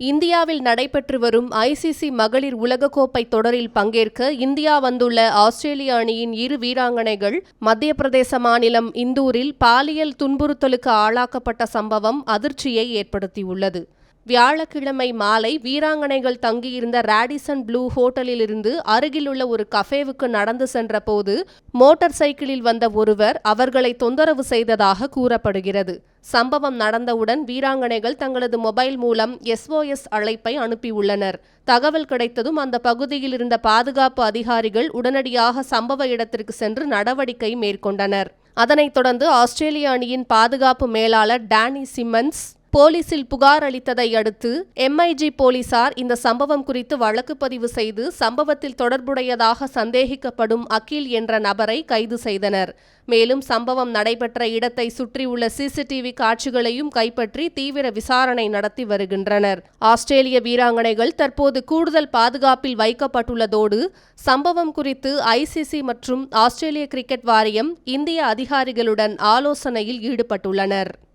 இந்தியாவில் நடைபெற்று வரும் ஐசிசி மகளிர் உலகக்கோப்பை தொடரில் பங்கேற்க இந்தியா வந்துள்ள ஆஸ்திரேலிய அணியின் இரு வீராங்கனைகள் மத்திய பிரதேச மாநிலம் இந்தூரில் பாலியல் துன்புறுத்தலுக்கு ஆளாக்கப்பட்ட சம்பவம் அதிர்ச்சியை ஏற்படுத்தியுள்ளது. வியாழக்கிழமை மாலை வீராங்கனைகள் தங்கியிருந்த ராடிசன் ப்ளூ ஹோட்டலிலிருந்து அருகிலுள்ள ஒரு கஃபேவுக்கு நடந்து சென்றபோது மோட்டார் சைக்கிளில் வந்த ஒருவர் அவர்களை தொந்தரவு செய்ததாக கூறப்படுகிறது. சம்பவம் நடந்தவுடன் வீராங்கனைகள் தங்களது மொபைல் மூலம் எஸ்ஓஎஸ் அழைப்பை அனுப்பியுள்ளனர். தகவல் கிடைத்ததும் அந்த பகுதியில் இருந்த பாதுகாப்பு அதிகாரிகள் உடனடியாக சம்பவ இடத்திற்கு சென்று நடவடிக்கை மேற்கொண்டனர். அதனைத் தொடர்ந்து ஆஸ்திரேலிய அணியின் பாதுகாப்பு மேலாளர் டேனி சிம்மன்ஸ் போலீசில் புகார் அளித்ததை அடுத்து எம்ஐஜி போலீசார் இந்த சம்பவம் குறித்து வழக்கு பதிவு செய்து சம்பவத்தில் தொடர்புடையதாக சந்தேகிக்கப்படும் அகில் என்ற நபரை கைது செய்தனர். மேலும் சம்பவம் நடைபெற்ற இடத்தை சுற்றியுள்ள சிசிடிவி காட்சிகளையும் கைப்பற்றி தீவிர விசாரணை நடத்தி வருகின்றனர். ஆஸ்திரேலிய வீராங்கனைகள் தற்போது கூடுதல் பாதுகாப்பில் வைக்கப்பட்டுள்ளதோடு சம்பவம் குறித்து ஐசிசி மற்றும் ஆஸ்திரேலிய கிரிக்கெட் வாரியம் இந்திய அதிகாரிகளுடன் ஆலோசனையில் ஈடுபட்டுள்ளனர்.